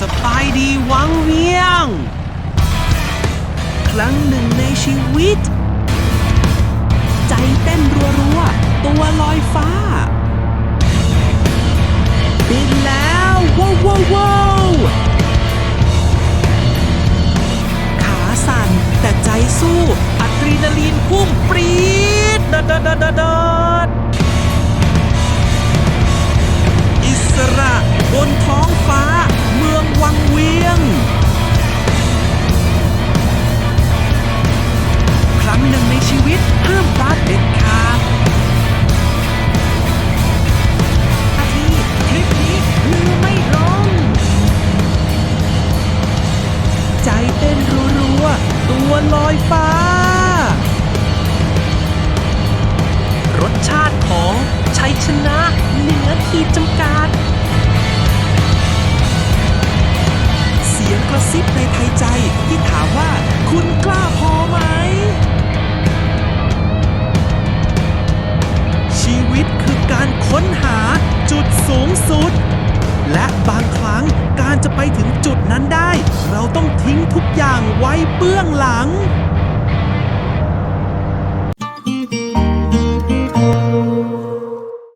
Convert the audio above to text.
สบายดีหวังเวียง ครั้งหนึ่งในชีวิต ใจเต้นรัวๆ ตัวลอยฟ้า บินแล้วว้าวว้าว้าวขาสั่นแต่ใจสู้อะดรีนาลีนพุ่งปรี๊ดดดดดด ชัยชนะเหนือขีดจำกัด เสียงกระซิบในไทยใจที่ถามว่าคุณกล้าพอไหม ชีวิตคือการค้นหาจุดสูงสุด และบางครั้งการจะไปถึงจุดนั้นได้ เราต้องทิ้งทุกอย่างไว้เบื้องหลัง